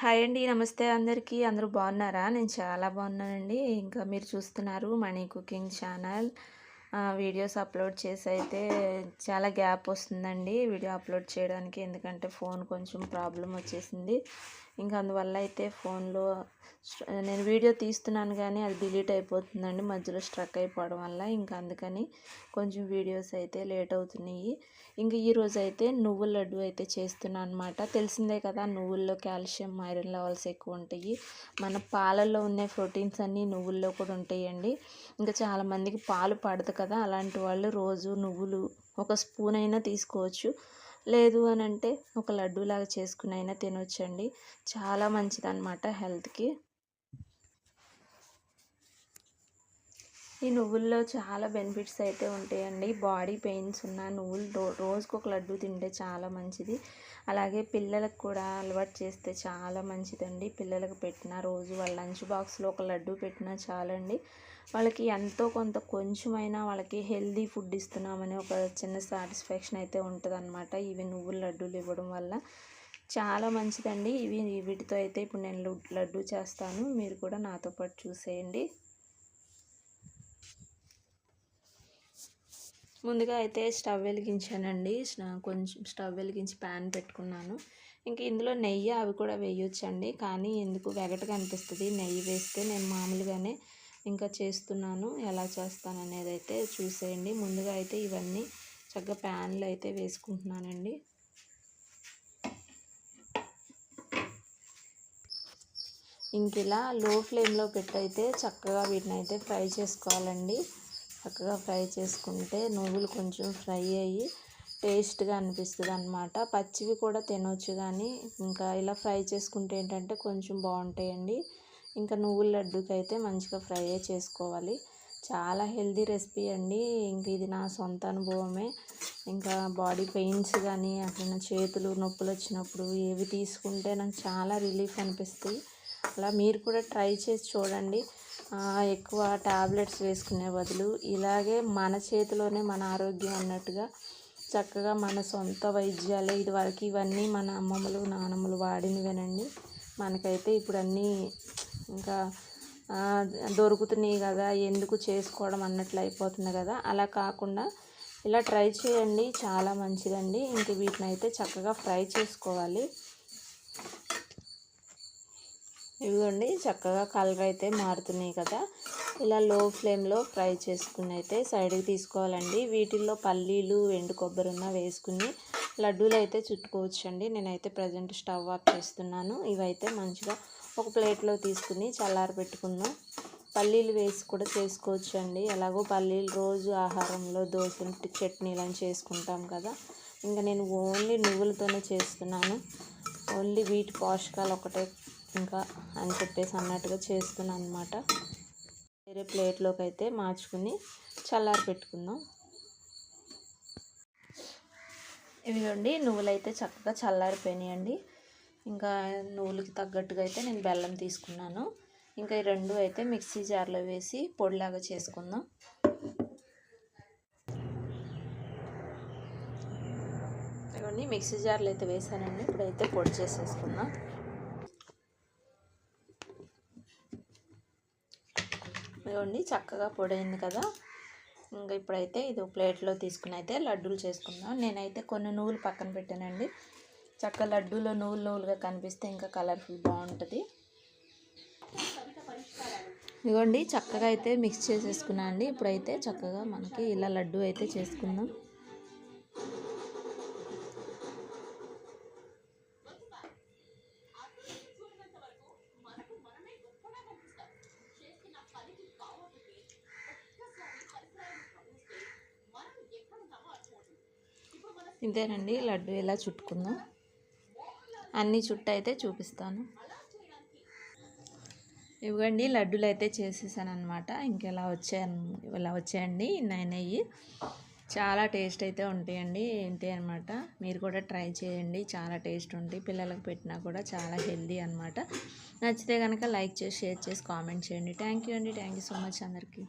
Hi అండి నమస్తే అందరికీ. అందరూ బాగున్నారా? నేను చాలా బాగున్నానండి. ఇంకా మీరు చూస్తున్నారు money cooking channel. Videos upload చేసి అయితే చాలా గ్యాప్ వస్తుందండి. వీడియో అప్లోడ్ చేయడానికి ఎందుకంటే ఫోన్ కొంచెం ప్రాబ్లం వచ్చేసింది. ఇంకా అందువల్ల అయితే ఫోన్లో నేను వీడియో తీస్తున్నాను కానీ అది డిలీట్ అయిపోతుందండి. మధ్యలో స్ట్రక్ అయిపోవడం వల్ల ఇంకా అందుకని కొంచెం వీడియోస్ అయితే లేట్ అవుతున్నాయి. ఇంకా ఈరోజు అయితే నువ్వుల లడ్డు అయితే చేస్తున్నాను అనమాట తెలిసిందే కదా నువ్వుల్లో కాల్షియం ఐరన్ లెవెల్స్ ఎక్కువ ఉంటాయి. మన పాలల్లో ఉన్న ప్రోటీన్స్ అన్నీ నువ్వుల్లో కూడా ఉంటాయండి. ఇంకా చాలామందికి పాలు పడదు కదా. అలాంటి వాళ్ళు రోజు నువ్వులు ఒక స్పూన్ అయినా తీసుకోవచ్చు. లేదు అని అంటే ఒక లడ్డూలాగా చేసుకుని అయినా తినొచ్చండి. చాలా మంచిదన్నమాట హెల్త్కి. ఈ నువ్వుల్లో చాలా బెనిఫిట్స్ అయితే ఉంటాయండి. బాడీ పెయిన్స్ ఉన్న నువ్వులు రో రోజుకు ఒక లడ్డు తింటే చాలా మంచిది. అలాగే పిల్లలకు కూడా అలవాటు చేస్తే చాలా మంచిదండి. పిల్లలకు పెట్టిన రోజు వాళ్ళ లంచ్ బాక్స్లో ఒక లడ్డు పెట్టినా చాలండి. వాళ్ళకి ఎంతో కొంత కొంచెమైనా వాళ్ళకి హెల్దీ ఫుడ్ ఇస్తున్నామని ఒక చిన్న సాటిస్ఫాక్షన్ అయితే ఉంటుందన్నమాట ఇవి నువ్వుల లడ్డూలు ఇవ్వడం వల్ల. చాలా మంచిదండి. ఇవి వీటితో అయితే ఇప్పుడు నేను లడ్డు చేస్తాను. మీరు కూడా నాతో పాటు చూసేయండి. ముందుగా అయితే స్టవ్ వెలిగించానండి. కొంచెం స్టవ్ వెలిగించి ప్యాన్ పెట్టుకున్నాను. ఇంకా ఇందులో నెయ్యి అవి కూడా వేయొచ్చండి. కానీ ఎందుకు వెగటగా అనిపిస్తుంది? నెయ్యి వేస్తే నేను మామూలుగానే ఇంకా చేస్తున్నాను. ఎలా చేస్తాను అనేది అయితే చూసేయండి. ముందుగా అయితే ఇవన్నీ చక్కగా ప్యాన్లు అయితే వేసుకుంటున్నానండి. ఇంక ఇలా లో ఫ్లేమ్లో పెట్టయితే చక్కగా వీటిని అయితే ఫ్రై చేసుకోవాలండి. చక్కగా ఫ్రై చేసుకుంటే నువ్వులు కొంచెం ఫ్రై అయ్యి టేస్ట్గా అనిపిస్తుంది అనమాట పచ్చివి కూడా తినవచ్చు కానీ ఇంకా ఇలా ఫ్రై చేసుకుంటే ఏంటంటే కొంచెం బాగుంటాయండి. ఇంకా నువ్వుల లడ్డుకి అయితే మంచిగా ఫ్రై చేసుకోవాలి. చాలా హెల్దీ రెసిపీ అండి. ఇంక ఇది నా సొంత అనుభవమే. ఇంకా బాడీ పెయిన్స్ కానీ అట్లా చేతులు నొప్పులు వచ్చినప్పుడు ఏవి తీసుకుంటే నాకు చాలా రిలీఫ్ అనిపిస్తుంది అలా మీరు కూడా ట్రై చేసి చూడండి. ఎక్కువ ట్యాబ్లెట్స్ వేసుకునే బదులు ఇలాగే మన చేతిలోనే మన ఆరోగ్యం అన్నట్టుగా చక్కగా మన సొంత వైద్యాలే ఇదివరకు ఇవన్నీ మన అమ్మమ్మలు నానమ్మలు వాడినవేనండి మనకైతే ఇప్పుడు అన్నీ ఇంకా దొరుకుతున్నాయి కదా ఎందుకు చేసుకోవడం అన్నట్లు అయిపోతుంది కదా. అలా కాకుండా ఇలా ట్రై చేయండి చాలా మంచిదండి. ఇంక వీటిని అయితే చక్కగా ఫ్రై చేసుకోవాలి. ఇవిగోండి చక్కగా కలర్ అయితే మారుతున్నాయి కదా. ఇలా లో ఫ్లేమ్లో ఫ్రై చేసుకుని అయితే సైడ్కి తీసుకోవాలండి. వీటిల్లో పల్లీలు ఎండు కొబ్బరి ఉన్న వేసుకుని లడ్డూలు అయితే చుట్టుకోవచ్చండి. నేనైతే ప్రజెంట్ స్టవ్ ఆఫ్ చేస్తున్నాను. ఇవైతే మంచిగా ఒక ప్లేట్లో తీసుకుని చల్లారి పెట్టుకుందాం. పల్లీలు వేసి కూడా చేసుకోవచ్చు అండి ఎలాగో పల్లీలు రోజు ఆహారంలో దోశలు చట్నీలు అని చేసుకుంటాం కదా. ఇంకా నేను ఓన్లీ నువ్వులతోనే చేస్తున్నాను. ఓన్లీ వీటి పోషకాలు ఒకటే ఇంకా అని చెప్పేసి అన్నట్టుగా చేస్తున్నాను అనమాట వేరే ప్లేట్లోకి అయితే మార్చుకుని చల్లారి పెట్టుకుందాం. ఇవిగోండి నువ్వులు అయితే చక్కగా చల్లారిపోయినాయండి. ఇంకా నువ్వులకి తగ్గట్టుగా అయితే నేను బెల్లం తీసుకున్నాను. ఇంకా ఈ రెండు అయితే మిక్సీ జార్లో వేసి పొడిలాగా చేసుకుందాం. ఇవన్నీ మిక్సీ జార్లో అయితే వేసానండి. ఇప్పుడైతే పొడి చేసేసుకుందాం. ఇవ్వండి చక్కగా పొడైంది కదా. ఇంకా ఇప్పుడైతే ఇది ప్లేట్లో తీసుకుని అయితే లడ్డూలు చేసుకుందాం. నేనైతే కొన్ని నువ్వులు పక్కన పెట్టానండి. చక్క లడ్డూలో నువ్వులు నువ్వులుగా కనిపిస్తే ఇంకా కలర్ఫుల్ బాగుంటుంది. ఇదిగోండి చక్కగా అయితే మిక్స్ చేసేసుకున్నాను అండి. ఇప్పుడైతే చక్కగా మనకి ఇలా లడ్డు అయితే చేసుకుందాం. ఇదేనండి లడ్డు ఎలా చుట్టుకుందాం. అన్ని చుట్టు అయితే చూపిస్తాను. ఇవ్వండి లడ్డూలు అయితే చేసేసాను అనమాట ఇంకెలా వచ్చాయి ఇలా వచ్చాయండి నైన్ అయ్యి చాలా టేస్ట్ అయితే ఉంటాయండి ఏంటి అనమాట మీరు కూడా ట్రై చేయండి చాలా టేస్ట్ ఉంటాయి పిల్లలకు పెట్టినా కూడా చాలా హెల్దీ అనమాట నచ్చితే కనుక లైక్ చేసి షేర్ చేసి కామెంట్ చేయండి. థ్యాంక్ యూ అండి థ్యాంక్ యూ సో మచ్ అందరికీ.